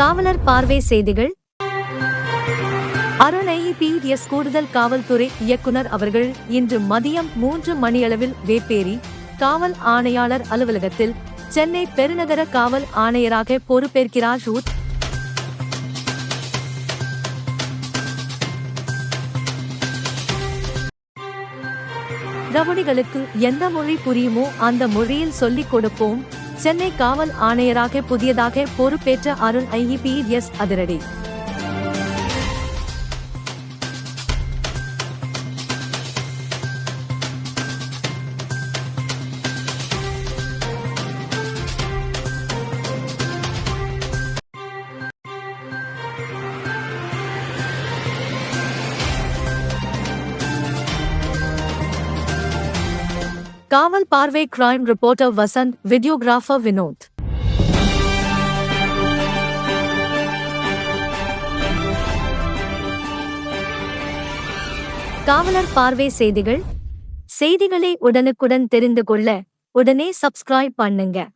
காவலர் பார்வை செய்திகள். அருணைபிஎஸ் கூடுதல் காவல்துறை இயக்குனர் அவர்கள் இன்று மதியம் மூன்று மணியளவில் வேப்பேரி காவல் ஆணையாளர் அலுவலகத்தில் சென்னை பெருநகர காவல் ஆணையராக பொறுப்பேற்கிறார் ரூத். ரவுடிகளுக்கு எந்த மொழி புரியுமோ அந்த மொழியில் சொல்லிக் கொடுப்போம். சென்னை காவல் ஆணையராக புதியதாக பொறுப்பேற்ற அருண் ஐஇபிஎஸ் அதிரடி. காவல் பார்வை crime reporter Vasanth videographer Vinoth. காவலர் பார்வை செய்திகள். செய்திகளை உடனுக்குடன் தெரிந்து கொள்ள உடனே சப்ஸ்கிரைப் பண்ணுங்க.